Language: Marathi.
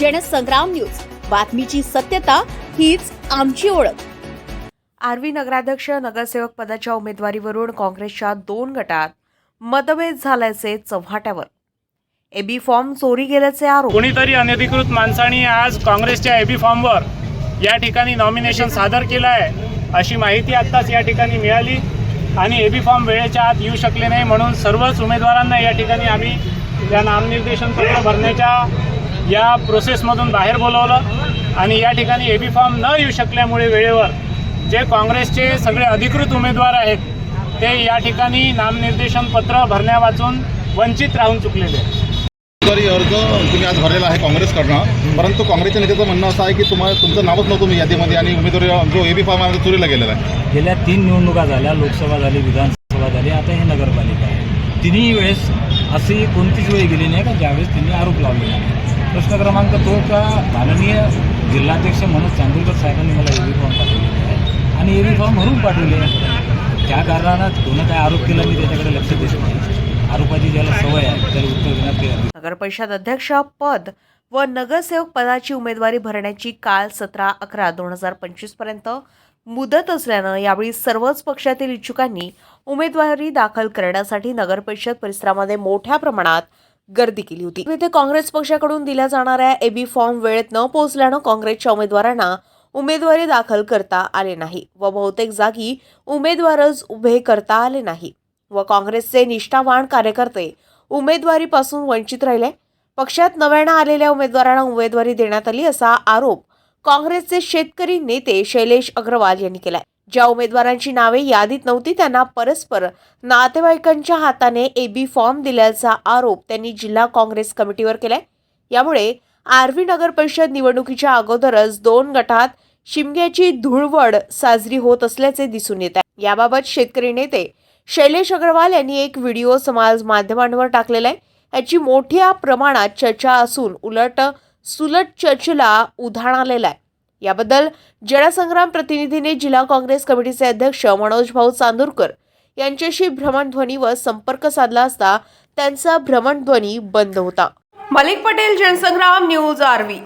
जनसंग्राम न्यूज. बातमीची सत्यता हीच आमची ओळख. आर्वी नगराध्यक्ष नगरसेवक पदाच्या उमेदवारीवरून काँग्रेसच्या दोन गटात मतभेद झाल्याचे चव्हाट्यावर. एबी फॉर्म चोरी गेल्याचे आरोप. कोणीतरी अनधिकृत माणसाने आज काँग्रेसच्या एबी फॉर्मवर या ठिकाणी नॉमिनेशन सादर केलं आहे अशी माहिती आत्ताच या ठिकाणी मिळाली आणि एबी फॉर्म वेळेच्या आत येऊ शकले नाही म्हणून सर्वच उमेदवारांना या ठिकाणी आम्ही या नामनिर्देशन पत्र भरण्याच्या या प्रोसेसमधून बाहेर बोलवलं आणि या ठिकाणी एबी फॉर्म न येऊ शकल्यामुळे वेळेवर जे काँग्रेसचे सगळे अधिकृत उमेदवार आहेत ते या ठिकाणी नामनिर्देशन पत्र भरण्या वाचून वंचित राहून चुकलेले आहेत. उमेदवारी अर्ज तुम्ही आज भरलेला आहे काँग्रेसकडनं परंतु काँग्रेसच्या नेत्याचं म्हणणं असं आहे की तुम्हाला तुमचं नावच नव्हतं मी यादीमध्ये आणि उमेदवारी जो एबी फॉर्म आहे तो चोरीला गेलेला आहे. गेल्या तीन निवडणुका झाल्या लोकसभा झाली विधानसभा झाली आता हे नगरपालिका आहे. तिन्ही वेळेस अशी कोणतीच वेळ गेली नाही का? ज्यावेळेस त्यांनी आरोप लावलेला आहे प्रश्न क्रमांक तो का माननीय जिल्हाध्यक्ष मनोज चांदूरकर साहेबांनी मला एबी फॉर्म पाठवलेले आणि एबी फॉर्म भरून पाठवले त्या कारणानं कोणं काय आरोप केला मी त्याच्याकडे लक्ष देत नाही. आरोपाची ज्याला सवय आहे त्याला उत्तर देण्यात नगर परिषद अध्यक्ष पद व नगरसेवक पदाची उमेदवारी भरण्याची काल सतरा अकरा दोन हजार पंचवीसपर्यंत मुदत असल्यानं यावेळी सर्वच पक्षातील इच्छुकांनी उमेदवारी दाखल करण्यासाठी नगरपरिषद परिसरामध्ये मोठ्या प्रमाणात गर्दी केली होती. तिथे काँग्रेस पक्षाकडून दिल्या जाणाऱ्या एबी फॉर्म वेळेत न पोहोचल्यानं काँग्रेसच्या उमेदवारांना उमेदवारी दाखल करता आले नाही व बहुतेक जागी उमेदवारच उभे करता आले नाही व काँग्रेसचे निष्ठावान कार्यकर्ते उमेदवारीपासून वंचित राहिले. पक्षात नव्यानं आलेल्या उमेदवारांना उमेदवारी देण्यात आली असा आरोप काँग्रेसचे शेतकरी नेते शैलेश अग्रवाल यांनी केलाय. ज्या उमेदवारांची नावे यादीत नव्हती त्यांना परस्पर नातेवाईकांच्या हाताने एबी फॉर्म दिल्याचा आरोप त्यांनी जिल्हा काँग्रेस कमिटीवर केलाय. यामुळे आर्वी नगर परिषद निवडणुकीच्या अगोदरच दोन गटात शिमग्याची धुळवड साजरी होत असल्याचे दिसून येत आहे. याबाबत शेतकरी नेते शैलेश अग्रवाल यांनी एक व्हिडिओ समाज माध्यमांवर टाकलेला आहे. याची मोठ्या प्रमाणात चर्चा असून उलट सुलट चर्चेला उधाण आलेला आहे. याबद्दल जनसंग्राम प्रतिनिधीने जिल्हा काँग्रेस कमिटीचे अध्यक्ष मनोज भाऊ चांदूरकर यांच्याशी भ्रमणध्वनीवर संपर्क साधला असता त्यांचा भ्रमणध्वनी बंद होता. मलिक पटेल जनसंग्राम न्यूज आर्वी.